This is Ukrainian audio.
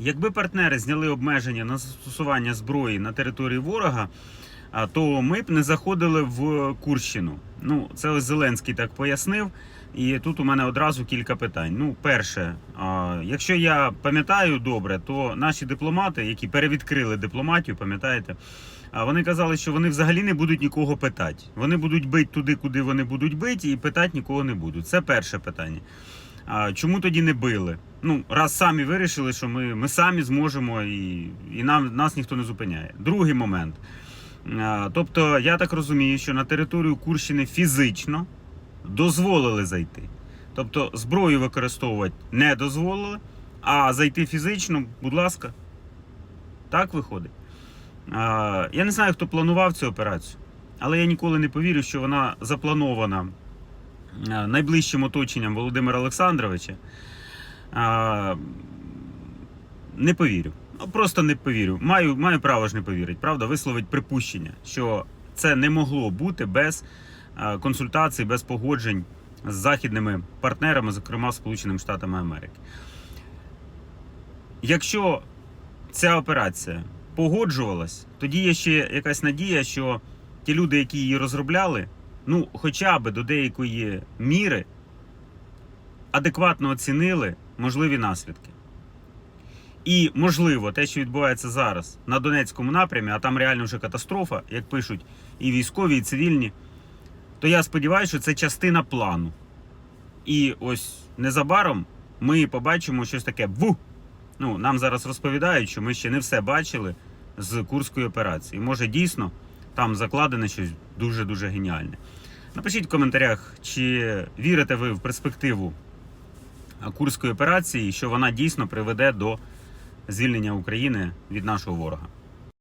Якби партнери зняли обмеження на застосування зброї на території ворога, то ми б не заходили в Курщину. Ну, це ось Зеленський так пояснив. І тут у мене одразу кілька питань. Ну, перше, якщо я пам'ятаю добре, то наші дипломати, які перевідкрили дипломатію, пам'ятаєте, вони казали, що вони взагалі не будуть нікого питати. Вони будуть бити туди, куди вони будуть бити, і питати нікого не будуть. Це перше питання. Чому тоді не били? Ну, раз самі вирішили, що ми, ми самі зможемо і, і нам, нас ніхто не зупиняє. Другий момент. Тобто, я так розумію, що на територію Курщини фізично дозволили зайти. Тобто зброю використовувати не дозволили, а зайти фізично, будь ласка, так виходить. Я не знаю, хто планував цю операцію, але я ніколи не повірю, що вона запланована найближчим оточенням Володимира Олександровича. А, Не повірю. Ну, просто не повірю. Маю, маю право ж не повірити, правда, висловить припущення, що це не могло бути без консультацій, без погоджень з західними партнерами, зокрема Сполученими Штатами Америки. Якщо ця операція погоджувалась, тоді є ще якась надія, що ті люди, які її розробляли, ну, хоча б до деякої міри адекватно оцінили можливі наслідки. І, можливо, те, що відбувається зараз на Донецькому напрямі, а там реально вже катастрофа, як пишуть і військові, і цивільні, то я сподіваюся, що це частина плану. І ось незабаром ми побачимо щось таке ву. Ну, нам зараз розповідають, що ми ще не все бачили з Курської операції. Може, дійсно там закладене щось дуже-дуже геніальне. Напишіть в коментарях, чи вірите ви в перспективу Курської операції, що вона дійсно приведе до звільнення України від нашого ворога.